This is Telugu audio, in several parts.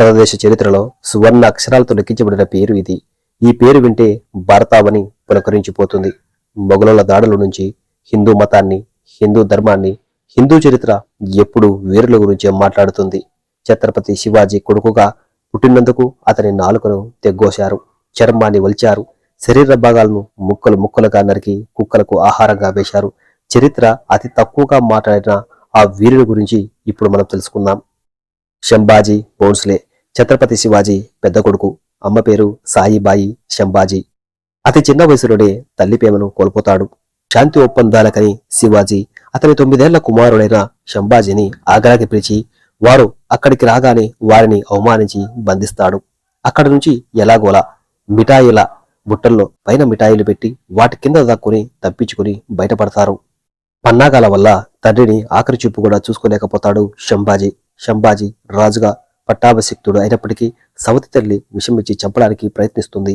భారతదేశ చరిత్రలో సువర్ణ అక్షరాలతో లెక్కించబడిన పేరు ఇది. ఈ పేరు వింటే భారతావని పులకరించిపోతుంది. మొఘలుల దాడుల నుంచి హిందూ మతాన్ని హిందూ ధర్మాన్ని హిందూ చరిత్ర ఎప్పుడూ వీరుల గురించే మాట్లాడుతుంది. ఛత్రపతి శివాజీ కొడుకుగా పుట్టినందుకు అతని నాలుకను తెగ్గోశారు. చర్మాన్ని వలిచారు. శరీర భాగాలను ముక్కలు ముక్కలుగా నరికి కుక్కలకు ఆహారంగా వేశారు. చరిత్ర అతి తక్కువగా మాట్లాడిన ఆ వీరుల గురించి ఇప్పుడు మనం తెలుసుకుందాం. శంభాజీ బోన్స్లే ఛత్రపతి శివాజీ పెద్ద కొడుకు అమ్మ పేరు సాయిబాయి శంభాజీ. అతి చిన్న వయసులోనే తల్లి ప్రేమను కోల్పోతాడు. శాంతి ఒప్పందాలకని శివాజీ అతని తొమ్మిదేళ్ళ కుమారుడైన శంభాజీని ఆగ్రాకి పిలిచి వారు అక్కడికి రాగానే వారిని అవమానించి బంధిస్తాడు. అక్కడి నుంచి ఎలాగోలా మిఠాయిల బుట్టల్లో పైన మిఠాయిలు పెట్టి వాటి కింద దక్కుని తప్పించుకుని బయటపడతారు. పన్నాగాల వల్ల తండ్రిని ఆఖరి చూపు కూడా చూసుకోలేకపోతాడు శంభాజీ. శంభాజీ రాజుగా పట్టాభిషిక్తుడు అయినప్పటికీ సవతి తల్లి విషమిచ్చి చంపడానికి ప్రయత్నిస్తుంది.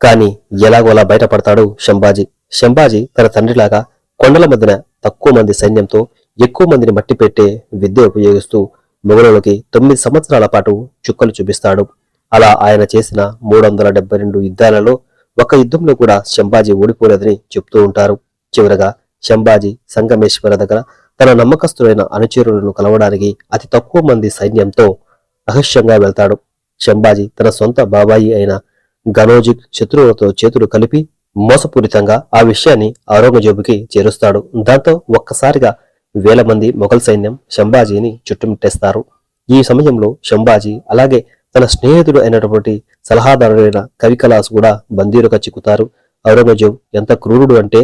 కాని ఎలాగోలా బయటపడతాడు శంభాజీ. శంభాజీ తన తండ్రిలాగా కొండల మధ్యన తక్కువ మంది సైన్యంతో ఎక్కువ మందిని మట్టి పెట్టే విద్య ఉపయోగిస్తూ మొఘలులకి తొమ్మిది సంవత్సరాల పాటు చుక్కలు చూపిస్తాడు. అలా ఆయన చేసిన మూడు వందల డెబ్బై రెండు యుద్ధాలలో ఒక యుద్ధంలో కూడా శంభాజీ ఓడిపోలేదని చెప్తూ ఉంటారు. చివరగా శంభాజీ సంగమేశ్వర దగ్గర తన నమ్మకస్తులైన అనుచరులను కలవడానికి అతి తక్కువ మంది సైన్యంతో రహస్యంగా వెళ్తాడు. శంభాజీ తన సొంత బాబాయి అయిన గనోజిక్ శత్రువులతో చేతులు కలిపి మోసపూరితంగా ఆ విషయాన్ని ఔరంగజేబుకి చేరుస్తాడు. దాంతో ఒక్కసారిగా వేల మంది మొఘల్ సైన్యం శంభాజీని చుట్టుముట్టేస్తారు. ఈ సమయంలో శంభాజీ అలాగే తన స్నేహితుడు అయినటువంటి సలహాదారుడైన కవికలాస్ కూడా బందీలుగా చిక్కుతారు. ఔరంగజేబు ఎంత క్రూరుడు అంటే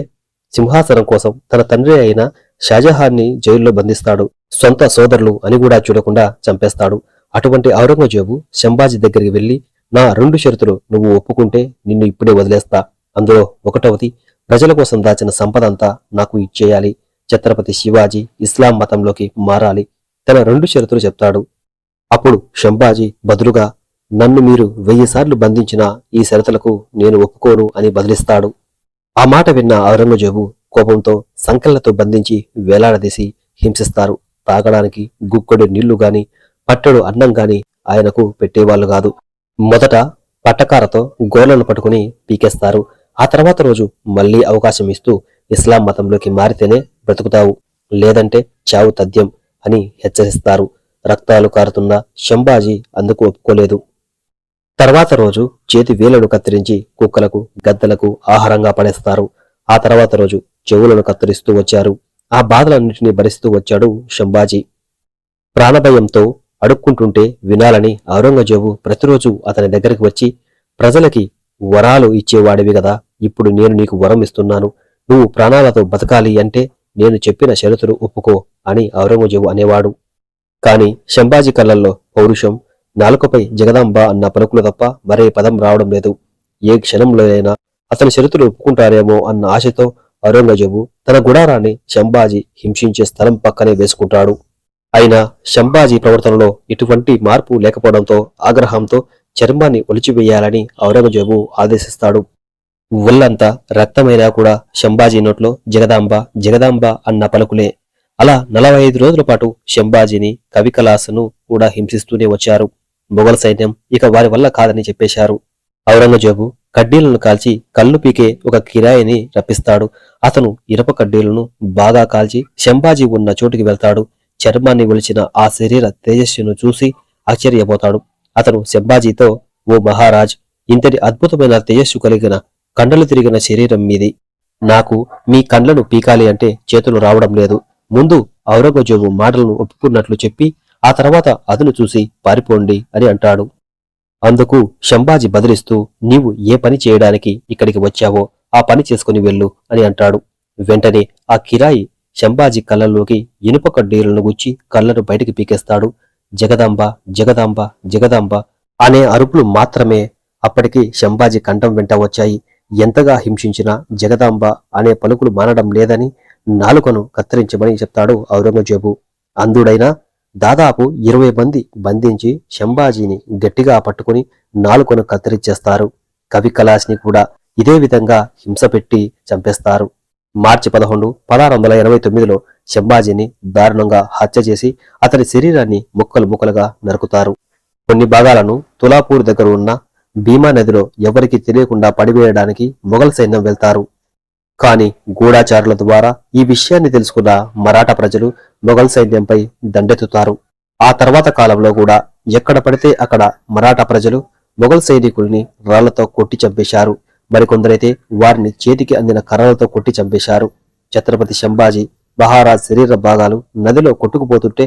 సింహాసనం కోసం తన తండ్రి అయిన షాజహాన్ని జైల్లో బంధిస్తాడు. సొంత సోదరులు అని కూడా చూడకుండా చంపేస్తాడు. అటువంటి ఔరంగజేబు శంభాజీ దగ్గరికి వెళ్ళి నా రెండు షరతులు నువ్వు ఒప్పుకుంటే నిన్ను ఇప్పుడే వదిలేస్తా. అందులో ఒకటవది ప్రజల కోసం దాచిన సంపద అంతా నాకు ఇచ్చేయాలి. ఛత్రపతి శివాజీ ఇస్లాం మతంలోకి మారాలి. తన రెండు షరతులు చెప్తాడు. అప్పుడు శంభాజీ బదులుగా నన్ను మీరు వెయ్యి సార్లు బంధించిన ఈ షరతులకు నేను ఒప్పుకోను అని బదిలిస్తాడు. ఆ మాట విన్న ఔరంగజేబు కోపంతో సంకళ్ళతో బంధించి వేలాడదీసి హింసిస్తారు. తాగడానికి గుక్కడు నీళ్ళు గాని పట్టెడు అన్నం గాని ఆయనకు పెట్టేవాళ్ళు కాదు. మొదట పట్టకారతో గోళ్ళను పట్టుకుని పీకేస్తారు. ఆ తర్వాత రోజు మళ్ళీ అవకాశం ఇస్తూ ఇస్లాం మతంలోకి మారితేనే బ్రతుకుతావు. లేదంటే చావు తథ్యం అని హెచ్చరిస్తారు. రక్తాలు కారుతున్న శంభాజీ అందుకు ఒప్పుకోలేదు. తర్వాత రోజు చేతి వేలను కత్తిరించి కుక్కలకు గద్దలకు ఆహారంగా పడేస్తారు. ఆ తర్వాత రోజు చెవులను కత్తిరిస్తూ వచ్చారు. ఆ బాధలన్నింటినీ భరిస్తూ వచ్చాడు శంభాజీ. ప్రాణభయంతో అడుక్కుంటుంటే వినాలని ఔరంగజేబు ప్రతిరోజు అతని దగ్గరికి వచ్చి ప్రజలకి వరాలు ఇచ్చేవాడివి కదా ఇప్పుడు నేను నీకు వరం ఇస్తున్నాను. నువ్వు ప్రాణాలతో బతకాలి అంటే నేను చెప్పిన షరతులు ఒప్పుకో అని ఔరంగజేబు అనేవాడు. కాని శంభాజీ కళ్ళల్లో పౌరుషం నాలుకపై జగదాంబ అన్న పలుకులు తప్ప మరే పదం రావడం లేదు. ఏ క్షణంలోనైనా అతని షరతులు ఒప్పుకుంటారేమో అన్న ఆశతో ఔరంగజేబు తన గుడారాన్ని శంభాజీ హింసించే స్థలం పక్కనే వేసుకుంటాడు. అయినా శంభాజీ ప్రవర్తనలో ఎటువంటి మార్పు లేకపోవడంతో ఆగ్రహంతో చర్మాన్ని ఒలిచివేయాలని ఔరంగజేబు ఆదేశిస్తాడు. ఒళ్ళంతా రక్తమైనా కూడా శంభాజీ నోట్లో జగదాంబ జగదాంబ అన్న పలుకులే. అలా నలభై ఐదు రోజుల పాటు శంభాజీని కవికలాసను కూడా హింసిస్తూనే వచ్చారు. మొఘల్ సైన్యం ఇక వారి వల్ల కాదని చెప్పేశారు. ఔరంగజేబు కడ్డీలను కాల్చి కళ్ళు పీకే ఒక కిరాయిని రప్పిస్తాడు. అతను ఇరప కడ్డీలను బాగా కాల్చి శంభాజీ ఉన్న చోటుకి వెళ్తాడు. చర్మాన్ని ఒలిచిన ఆ శరీర తేజస్సును చూసి ఆశ్చర్యపోతాడు. అతను శంభాజీతో ఓ మహారాజ్ ఇంతటి అద్భుతమైన తేజస్సు కలిగిన కండలు తిరిగిన శరీరం మీది. నాకు మీ కండ్లను పీకాలి అంటే చేతులు రావడం లేదు. ముందు ఔరంగజేబు మాటలను ఒప్పుకున్నట్లు చెప్పి ఆ తర్వాత అతను చూసి పారిపోండి అని అంటాడు. అందుకు శంభాజీ బదిలిస్తూ నీవు ఏ పని చేయడానికి ఇక్కడికి వచ్చావో ఆ పని చేసుకుని వెళ్ళు అని అంటాడు. వెంటనే ఆ కిరాయి శంభాజీ కళ్ళల్లోకి ఇనుప కడ్డీలను గుచ్చి కళ్ళను బయటికి పీకేస్తాడు. జగదాంబ జగదాంబ జగదాంబ అనే అరుపులు మాత్రమే అప్పటికి శంభాజీ కంఠం వెంట వచ్చాయి. ఎంతగా హింసించినా జగదాంబ అనే పలుకులు మానడం లేదని నాలుకను కత్తిరించమని చెప్తాడు ఔరంగజేబు. అందుడైనా దాదాపు ఇరవై మంది బంధించి శంభాజీని గట్టిగా పట్టుకుని నాలుకను కత్తిరించేస్తారు కవి కలాస్ని కూడా ఇదే విధంగా హింస పెట్టి చంపేస్తారు. మార్చి పదకొండు పదహారు వందల ఎనభై తొమ్మిదిలో శంభాజీని దారుణంగా హత్య చేసి అతని శరీరాన్ని ముక్కలు ముక్కలుగా నరుకుతారు. కొన్ని భాగాలను తులాపూర్ దగ్గర ఉన్న భీమా నదిలో ఎవరికి తెలియకుండా పడివేయడానికి మొఘల్ సైన్యం వెళ్తారు. కానీ గూఢాచారుల ద్వారా ఈ విషయాన్ని తెలుసుకున్న మరాఠా ప్రజలు మొఘల్ సైన్యంపై దండెత్తుతారు. ఆ తర్వాత కాలంలో కూడా ఎక్కడ పడితే అక్కడ మరాఠా ప్రజలు మొఘల్ సైనికుల్ని రాళ్ళతో కొట్టి చంపేశారు. మరికొందరైతే వారిని చేతికి అందిన కర్రలతో కొట్టి చంపేశారు. ఛత్రపతి శంభాజీ మహారాజ్ శరీర భాగాలు నదిలో కొట్టుకుపోతుంటే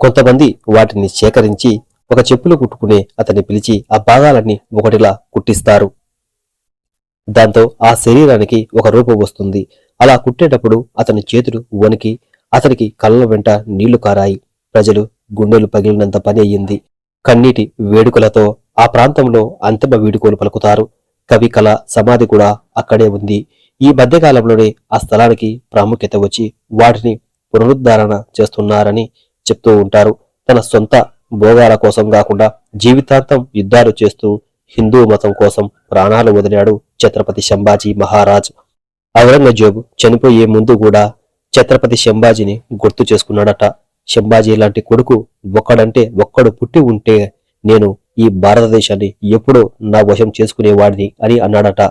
కొంతమంది వాటిని సేకరించి ఒక చెప్పులు కుట్టుకునే అతన్ని పిలిచి ఆ భాగాలన్నీ ఒకటిలా కుట్టిస్తారు. దాంతో ఆ శరీరానికి ఒక రూపం వస్తుంది. అలా కుట్టేటప్పుడు అతని చేతులు వణికి అతనికి కళ్ళ వెంట నీళ్ళు కారాయి. ప్రజలు గుండెలు పగిలినంత పని అయ్యింది. కన్నీటి వేడుకలతో ఆ ప్రాంతంలో అంతిమ వీడుకోలు పలుకుతారు. కవికళ సమాధి కూడా అక్కడే ఉంది. ఈ మధ్యకాలంలోనే ఆ స్థలానికి ప్రాముఖ్యత వచ్చి వాటిని పునరుద్ధరణ చేస్తున్నారని చెప్తూ ఉంటారు. తన సొంత భోగాల కోసం కాకుండా జీవితాంతం యుద్ధాలు చేస్తూ హిందూ మతం కోసం ప్రాణాలు వదిలాడు ఛత్రపతి శంభాజీ మహారాజ్. ఔరంగజేబు చనిపోయే ముందు కూడా ఛత్రపతి శంభాజీని గుర్తు చేసుకున్నాడట. శంభాజీ లాంటి కొడుకు ఒక్కడంటే ఒక్కడు పుట్టి ఉంటే నేను ఈ భారతదేశాన్ని ఎప్పుడో నా వశం చేసుకునేవాడిని అని అన్నాడట.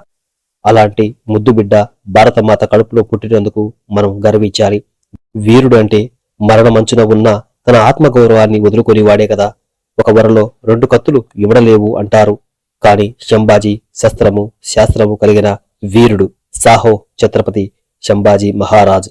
అలాంటి ముద్దు బిడ్డ భారతమాత కడుపులో పుట్టినందుకు మనం గర్వించాలి. వీరుడు అంటే మరణమంచున ఉన్న తన ఆత్మగౌరవాన్ని వదులుకొని వాడే కదా. ఒక వరలో రెండు కత్తులు ఇవ్వడలేవు అంటారు. కాని శంభాజీ శస్త్రము శాస్త్రము కలిగిన వీరుడు సాహో ఛత్రపతి శంభాజీ మహారాజ్.